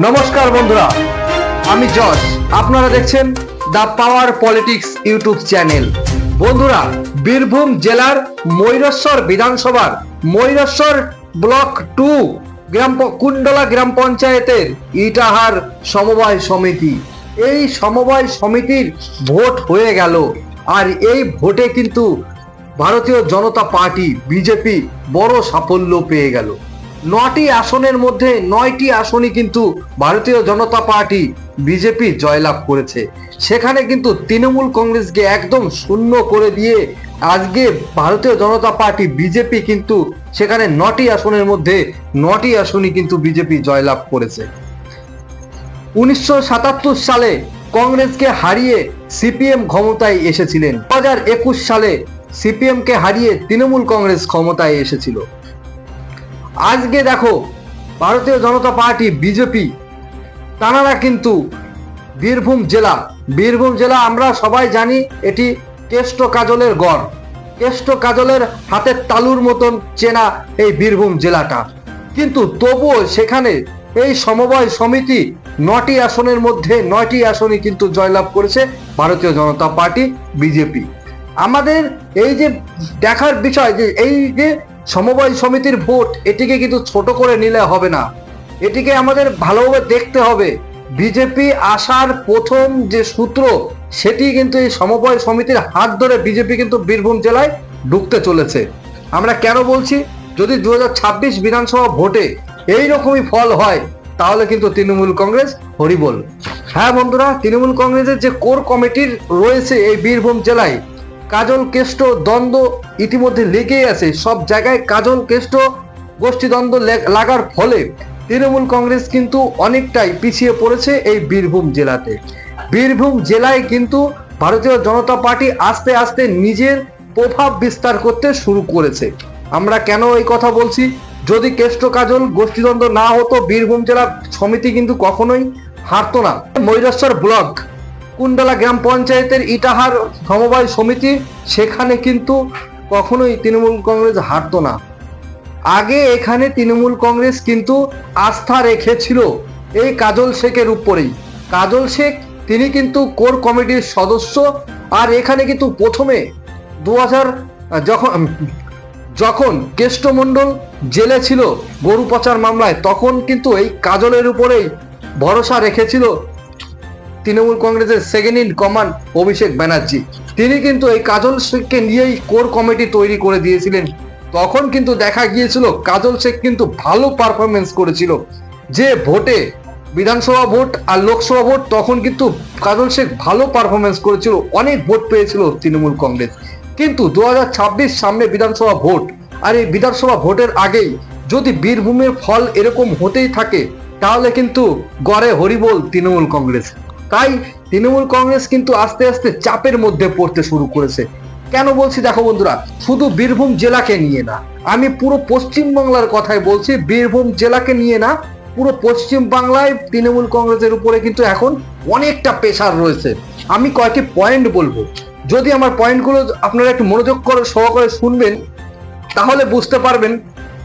নমস্কার বন্ধুরা, আমি যশ আপনারা দেখছেন the power politics YouTube channel. বন্ধুরা, বীরভূম জেলার ময়ূরেশ্বর বিধানসভার ময়ূরেশ্বর ব্লক টু গ্রাম কুণ্ডলা গ্রাম পঞ্চায়েতের ইটাহার সমবায় সমিতি। এই সমবায় সমিতির ভোট হয়ে গেল। আর এই ভোটে কিন্তু ভারতীয় জনতা পার্টি, বিজেপি বড় সাফল্য পেয়ে গেল। নটি আসনের মধ্যে নয়টি আসনই কিন্তু ভারতীয় জনতা পার্টি বিজেপি জয়লাভ করেছে। সেখানে কিন্তু তৃণমূল কংগ্রেসকে একদম শূন্য করে দিয়ে আজকে ভারতীয় জনতা পার্টি বিজেপি কিন্তু সেখানে নটি আসনের মধ্যে নটি আসনই কিন্তু বিজেপি জয়লাভ করেছে। উনিশশো সাতাত্তর সালে কংগ্রেসকে হারিয়ে সিপিএম ক্ষমতায় এসেছিলেন। দু হাজার একুশ সালে সিপিএম কে হারিয়ে তৃণমূল কংগ্রেস ক্ষমতায় এসেছিল। আজকে দেখো, ভারতীয় জনতা পার্টি, বিজেপি, তানারা কিন্তু বীরভূম জেলা বীরভূম জেলা আমরা সবাই জানি এটি কেষ্ট কাজলের গড়। কেষ্ট কাজলের হাতের তালুর মতন চেনা এই বীরভূম জেলাটা। কিন্তু তবুও সেখানে এই সমবায় সমিতি নটি আসনের মধ্যে নয়টি আসনই কিন্তু জয়লাভ করেছে ভারতীয় জনতা পার্টি, বিজেপি। আমাদের এই যে দেখার বিষয় যে এই যে সমবায় সমিতির ভোট এটিকে কিন্তু ছোট করে নিলে হবে না। এটিকে আমাদের ভালোভাবে দেখতে হবে। বিজেপি আসার প্রথম যে সূত্র, সেটি কিন্তু এই সমবায় সমিতির হাত ধরে বিজেপি কিন্তু বীরভূম জেলায় ঢুকতে চলেছে। আমরা কেন বলছি? যদি দু হাজার ছাব্বিশ বিধানসভা ভোটে এই রকমই ফল হয়, তাহলে কিন্তু তৃণমূল কংগ্রেস হরিবল। হ্যাঁ বন্ধুরা, তৃণমূল কংগ্রেসের যে কোর কমিটির রয়েছে এই বীরভূম জেলায় কাজল কেষ্ট দ্বন্দ্ব ইতিমধ্যে লেগেই আছে। সব জায়গায় কাজল কেষ্ট গোষ্ঠীদ্বন্দ্ব লাগার ফলে তৃণমূল কংগ্রেস কিন্তু অনেকটাই পিছিয়ে পড়েছে এই বীরভূম জেলাতে। বীরভূম জেলায় কিন্তু ভারতীয় জনতা পার্টি আস্তে আস্তে নিজের প্রভাব বিস্তার করতে শুরু করেছে। আমরা কেন এই কথা বলছি? যদি কেষ্ট কাজল গোষ্ঠীদ্বন্দ্ব না হতো, বীরভূম জেলা সমিতি কিন্তু কখনোই হারতো না। ময়ূরেশ্বর ব্লক কুণ্ডলা গ্রাম পঞ্চায়েতের ইটাহার সমবায় সমিতি, সেখানে কিন্তু কখনোই তৃণমূল কংগ্রেস হারতো না। আগে এখানে তৃণমূল কংগ্রেস কিন্তু আস্থা রেখেছিল এই কাজল শেখের উপরেই। কাজল শেখ, তিনি কিন্তু কোর কমিটির সদস্য আর এখানে কিন্তু প্রথমে দু হাজার যখন যখন কেষ্টমণ্ডল জেলে ছিল গরু পচার মামলায়, তখন কিন্তু এই কাজলের উপরেই ভরসা রেখেছিল তৃণমূল কংগ্রেসের second in command Abhishek Banerjee. তিনি কিন্তু এই কাজল শেখকে নিয়েই কোর কমিটি তৈরি করে দিয়েছিলেন। তখন কিন্তু দেখা গিয়েছিল, কাজল শেখ কিন্তু ভালো পারফরমেন্স করেছিল। যে ভোটে বিধানসভা ভোট আর লোকসভা ভোট, তখন কিন্তু কাজল শেখ ভালো পারফরমেন্স করেছিল, অনেক ভোট পেয়েছিল তৃণমূল কংগ্রেস। কিন্তু দু হাজার ছাব্বিশ সামনে বিধানসভা ভোট, আর এই বিধানসভা ভোটের আগেই যদি বীরভূমের ফল এরকম হতেই থাকে, তাহলে কিন্তু গড়ে হরিবোল তৃণমূল কংগ্রেস। তাই তৃণমূল কংগ্রেস কিন্তু আস্তে আস্তে চাপের মধ্যে পড়তে শুরু করেছে। কেন বলছি দেখো বন্ধুরা, শুধু বীরভূম জেলাকে নিয়ে না, আমি পুরো পশ্চিম বাংলার কথাই বলছি, বীরভূম জেলাকে নিয়ে না, পুরো পশ্চিম বাংলায় তৃণমূল কংগ্রেসের উপরে কিন্তু এখন অনেকটা প্রেশার রয়েছে। আমি কয়েকটি পয়েন্ট বলব। যদি আমার পয়েন্টগুলো আপনারা একটু মনোযোগ করে, সহকারে শুনবেন, তাহলে বুঝতে পারবেন,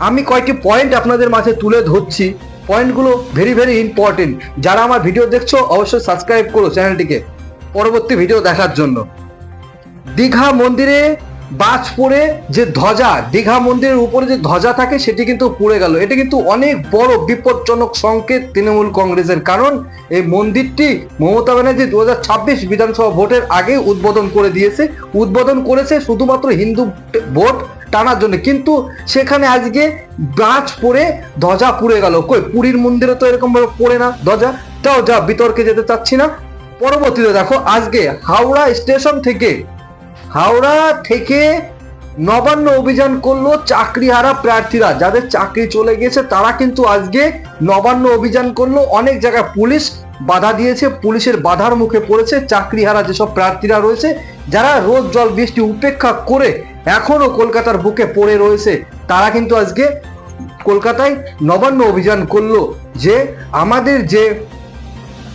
আমি কয়েকটি পয়েন্ট আপনাদের মাঝে তুলে ধরছি। পয়েন্টগুলো ভেরি ভেরি ইম্পর্টেন্ট যারা আমার ভিডিও দেখছ, অবশ্যই সাবস্ক্রাইব করো চ্যানেলটিকে পরবর্তী ভিডিও দেখার জন্য। দীঘা মন্দিরে বাজ পড়ে যে ধ্বজা, দীঘা মন্দিরের উপরে যে ধ্বজা থাকে, সেটি কিন্তু পুড়ে গেল। এটা কিন্তু অনেক বড় বিপজ্জনক সংকেত তৃণমূল কংগ্রেসের, কারণ এই মন্দিরটি মমতা ব্যানার্জি দু হাজার ছাব্বিশ বিধানসভা ভোটের আগে উদ্বোধন করে দিয়েছে। উদ্বোধন করেছে শুধুমাত্র হিন্দু ভোট টানার জন্য। কিন্তু সেখানে আজকে বাজ পড়ে ধ্বজা পুড়ে গেল। কই, পুরীর মন্দিরে তো এরকম ভাবে পড়ে না ধ্বজা। তাও যা, বিতর্কে যেতে চাচ্ছি না। পরবর্তীতে দেখো, আজকে হাওড়া স্টেশন থেকে, হাওড়া থেকে নবান্ন অভিযান করল চাকরিহারা প্রার্থীরা। যাদের চাকরি চলে গেছে তারা কিন্তু আজকে নবান্ন অভিযান করল। অনেক জায়গায় পুলিশ বাধা দিয়েছে, পুলিশের বাধার মুখে পড়েছে, চাকরিহারা যেসব প্রার্থীরা রয়েছে, যারা রোদ, জল, বৃষ্টি উপেক্ষা করে এখনও কলকাতার বুকে পড়ে রয়েছে, তারা কিন্তু আজকে কলকাতায় নবান্ন অভিযান করল যে আমাদের যে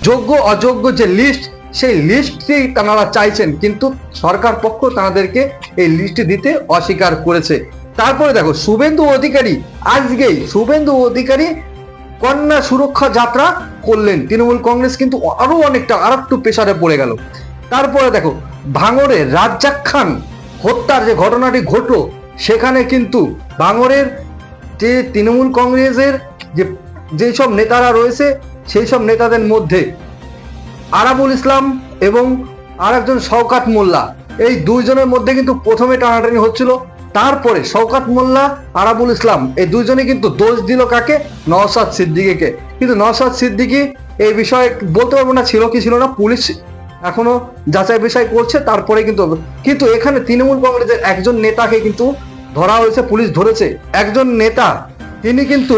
যোগ্য, অযোগ্য যে লিস্ট সেই লিস্টটি তারা চাইছেন, কিন্তু সরকার পক্ষ তাদেরকে এই লিস্ট দিতে অস্বীকার করেছে। তারপরে দেখো, শুভেন্দু অধিকারী, আজকেই শুভেন্দু অধিকারী কন্যা সুরক্ষা যাত্রা করলেন। তৃণমূল কংগ্রেস কিন্তু আরও অনেকটা, আর একটু পেশারে পড়ে গেল। তারপরে দেখো, ভাঙড়ে রাজ্জাক খান হত্যার যে ঘটনাটি ঘটলো, সেখানে কিন্তু ভাঙড়ের যে তৃণমূল কংগ্রেসের যে যেসব নেতারা রয়েছে, সেই সব নেতাদের মধ্যে আরাবুল ইসলাম এবং আর একজন শওকাত মোল্লা, এই দুইজনের মধ্যে কিন্তু প্রথমে টানাটানি হচ্ছিল। তারপরে শওকাত মোল্লা, আরাবুল ইসলাম, এই দুইজনে কিন্তু দোষ দিল কাকে? নওসাদ সিদ্দিকিকে। কিন্তু নওসাদ সিদ্দিকি এই বিষয়ে বলতে পারব না ছিল কি ছিল না, পুলিশ এখনও যাচাই বিষয় করছে, তারপরে কিন্তু কিন্তু এখানে তৃণমূল কংগ্রেসের একজন নেতাকে কিন্তু ধরা হয়েছে, পুলিশ ধরেছে। একজন নেতা, তিনি কিন্তু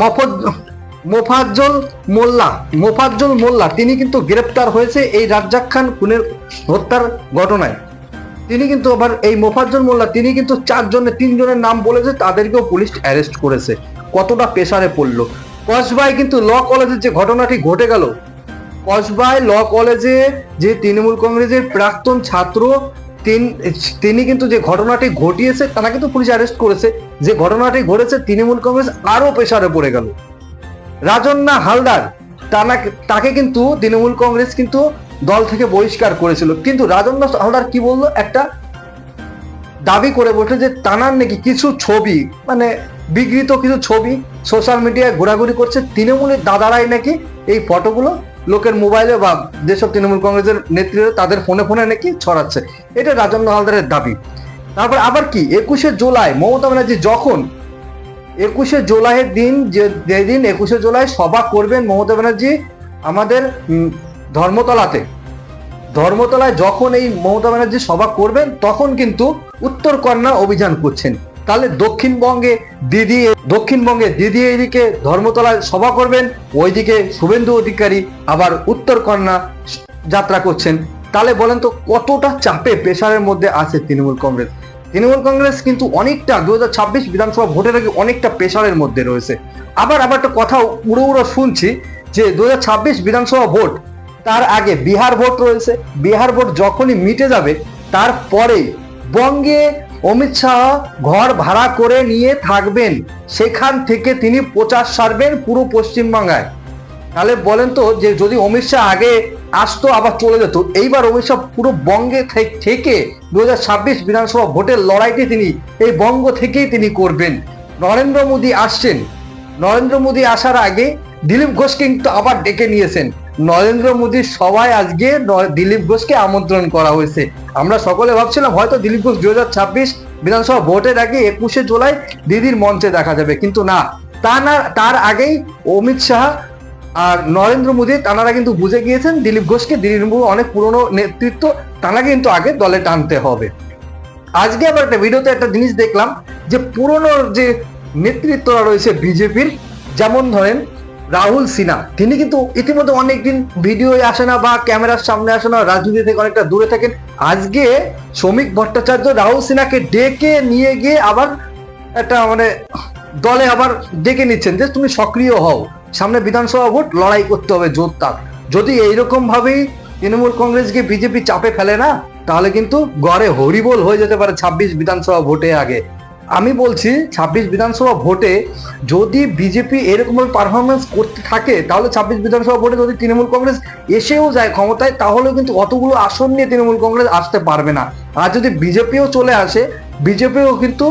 মফজ মোফাজ্জল মোল্লা মোফাজ্জল মোল্লা, তিনি কিন্তু গ্রেপ্তার হয়েছে এই রাজ্জাক খান খুনের হত্যার ঘটনায়। তিনি কিন্তু আবার এই মোফাজ্জল মোল্লা, তিনি কিন্তু চারজনের, তিনজনের নাম বলেছে, তাদেরকেও পুলিশ অ্যারেস্ট করেছে। কতটা পেশারে পড়ল। কসবাই কিন্তু ল কলেজের যে ঘটনাটি ঘটে গেল, কসবাই ল কলেজে যে তৃণমূল কংগ্রেসের প্রাক্তন ছাত্র, তিন- তিনি কিন্তু যে ঘটনাটি ঘটিয়েছে, তারা কিন্তু পুলিশ অ্যারেস্ট করেছে। যে ঘটনাটি ঘটেছে, তৃণমূল কংগ্রেস আরও পেশারে পড়ে গেল। রাজন্না হালদার তাকে কিন্তু তৃণমূল কংগ্রেস কিন্তু দল থেকে বহিষ্কার করেছিল। কিন্তু রাজন্না হালদার কি বলল? একটা দাবি করে বসে যে, তানার নাকি কিছু ছবি মানে বিকৃত কিছু ছবি সোশ্যাল মিডিয়ায় ঘোরাঘুরি করছে। তৃণমূলের দাদারাই নাকি এই ফটোগুলো লোকের মোবাইলে বা যেসব তৃণমূল কংগ্রেসের নেতৃত্ব তাদের ফোনে ফোনে নাকি ছড়াচ্ছে। এটা রাজন্য হালদারের দাবি। তারপর আবার কি? একুশে জুলাই মমতা ব্যানার্জি যখন একুশে জুলাইয়ের দিন, যে যেদিন একুশে জুলাই সভা করবেন মমতা ব্যানার্জি, আমাদের ধর্মতলাতে। ধর্মতলায় যখন এই মমতা ব্যানার্জি সভা করবেন, তখন কিন্তু উত্তর কন্যা অভিযান করছেন। তাহলে দক্ষিণবঙ্গে দিদি দক্ষিণবঙ্গে দিদি এইদিকে ধর্মতলায় সভা করবেন, ওইদিকে শুভেন্দু অধিকারী আবার উত্তর কন্যা যাত্রা করছেন। তাহলে বলেন তো কতটা চাপে প্রেশারের মধ্যে আছে তৃণমূল কংগ্রেস? তৃণমূল কংগ্রেস কিন্তু অনেকটা দুই হাজার ছাব্বিশ বিধানসভা ভোটের আগে অনেকটা প্রেশারের মধ্যে রয়েছে। আবার আবার একটা কথা উড়ো উড়ো শুনছি যে দু হাজার ছাব্বিশ বিধানসভা ভোট তার আগে বিহার ভোট রয়েছে। বিহার ভোট যখনই মিটে যাবে তারপরে বঙ্গে অমিত শাহ ঘর ভাড়া করে নিয়ে থাকবেন। সেখান থেকে তিনি প্রচার সারবেন পুরো পশ্চিমবাংলায় তাহলে বলেন তো যে যদি অমিত শাহ আগে আসতো, আবার চলে যেত। এইবার অমিত শাহ পুরো বঙ্গে থেকে দু ছাব্বিশ বিধানসভা ভোটের লড়াইটি তিনি, এই বঙ্গ থেকেই তিনি করবেন। নরেন্দ্র মোদী আসছেন। নরেন্দ্র মোদী আসার আগে দিলীপ ঘোষকে কিন্তু আবার ডেকে নিয়েছেন। নরেন্দ্র মোদীর সভায় আজকে দিলীপ ঘোষকে আমন্ত্রণ করা হয়েছে। আমরা সকলে ভাবছিলাম হয়তো দিলীপ ঘোষ দু বিধানসভা ভোটের আগে একুশে জুলাই দিদির মঞ্চে দেখা যাবে, কিন্তু না। তা না তার আগেই অমিত শাহ আর নরেন্দ্র মোদী তানারা কিন্তু বুঝে গিয়েছেন দিলীপ ঘোষকে দিলীপ বাবু অনেক পুরনো নেতৃত্ব, তারা কিন্তু আগে দলে টানতে হবে। আজকে আবার একটা ভিডিওতে একটা জিনিস দেখলাম যে পুরনো যে নেতৃত্বরা রয়েছে বিজেপির, যেমন ধরেন রাহুল সিনহা। তিনি কিন্তু ইতিমধ্যে অনেকদিন ভিডিও আসে না বা ক্যামেরার সামনে আসে না, রাজনীতি থেকে অনেকটা দূরে থাকেন। আজকে শ্রমিক ভট্টাচার্য রাহুল সিনহাকে ডেকে নিয়ে গিয়ে আবার একটা মানে দলে আবার ডেকে নিচ্ছেন যে, তুমি সক্রিয় হও। সামনে বিধানসভা ভোট, লড়াই করতে হবে জোর জোরদার। যদি এইরকম ভাবেই তৃণমূল কংগ্রেসকে বিজেপি চাপে ফেলে না, তাহলে কিন্তু গড়ে হরিবোল হয়ে যেতে পারে ছাব্বিশ বিধানসভা ভোটে আগে। আমি বলছি, ছাব্বিশ বিধানসভা ভোটে যদি বিজেপি এরকমভাবে পারফরমেন্স করতে থাকে, তাহলে ছাব্বিশ বিধানসভা ভোটে যদি তৃণমূল কংগ্রেস এসেও যায় ক্ষমতায়, তাহলেও কিন্তু অতগুলো আসন নিয়ে তৃণমূল কংগ্রেস আসতে পারবে না। আর যদি বিজেপিও চলে আসে, বিজেপিও কিন্তু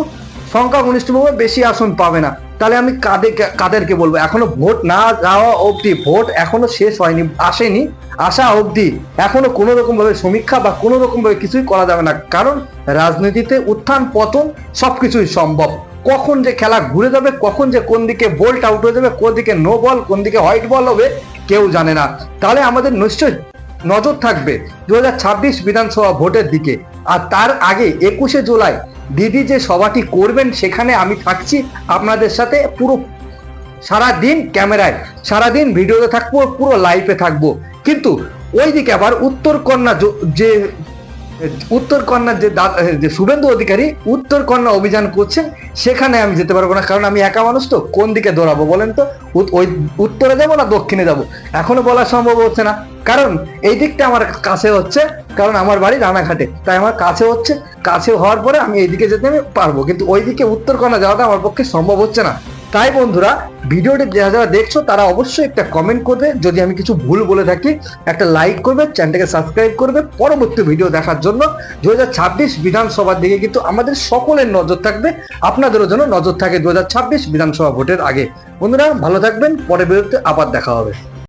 সংখ্যাগরিষ্ঠভাবে বেশি আসন পাবে না। তাহলে আমি কাদের, কাদেরকে বলব? এখনও ভোট না যাওয়া অবধি, ভোট এখনও শেষ হয়নি, আসেনি, আসা অবধি এখনও কোনো রকম ভাবে সমীক্ষা বা কোনো রকম ভাবে কিছুই করা যাবে না। কারণ রাজনীতিতে উত্থান, পতন সবকিছুই সম্ভব। কখন যে খেলা ঘুরে যাবে, কখন যে কোন দিকে বোল্ট আউট হয়ে যাবে, কোন দিকে নো বল কোন দিকে হোয়াইট বল হবে, কেউ জানে না। তাহলে আমাদের নিশ্চয় নজর থাকবে দু হাজার ছাব্বিশ বিধানসভা ভোটের দিকে। আর তার আগে একুশে জুলাই দিদি যে সভাটি করবেন, সেখানে আমি থাকছি আপনাদের সাথে পুরো সারা দিন ক্যামেরায়। সারা দিন ভিডিওতে থাকব, পুরো লাইভে থাকব। কিন্তু ওইদিকে আবার উত্তর কন্যা যে উত্তর কন্যার যে যে শুভেন্দু অধিকারী উত্তর কন্যা অভিযান করছেন সেখানে আমি যেতে পারব না, কারণ আমি একা মানুষ তো, কোন দিকে দৌড়াবো বলেন তো? ওই উত্তরে যাব না, দক্ষিণে যাব? এখনও বলা সম্ভব হচ্ছে না। কারণ এই দিকটা আমার কাছে হচ্ছে, কারণ আমার বাড়ি রানাঘাটে। তাই আমার কাছে হচ্ছে, কাছে হওয়ার পরে আমি এইদিকে যেতে আমি পারব। কিন্তু ওইদিকে উত্তর কন্যা যাওয়াটা আমার পক্ষে সম্ভব হচ্ছে না। তাই বন্ধুরা, ভিডিওটি যারা যারা দেখছ, তারা অবশ্যই একটা কমেন্ট করবে। যদি আমি কিছু ভুল বলে থাকি, একটা লাইক করবে চ্যানেলটাকে সাবস্ক্রাইব করবে পরবর্তী ভিডিও দেখার জন্য। দু হাজার ছাব্বিশ বিধানসভার দিকে কিন্তু আমাদের সকলের নজর থাকবে, আপনাদেরও যেন নজর থাকে দু হাজার ছাব্বিশ বিধানসভা ভোটের আগে। বন্ধুরা, ভালো থাকবেন, পরে বিরুদ্ধে আবার দেখা হবে।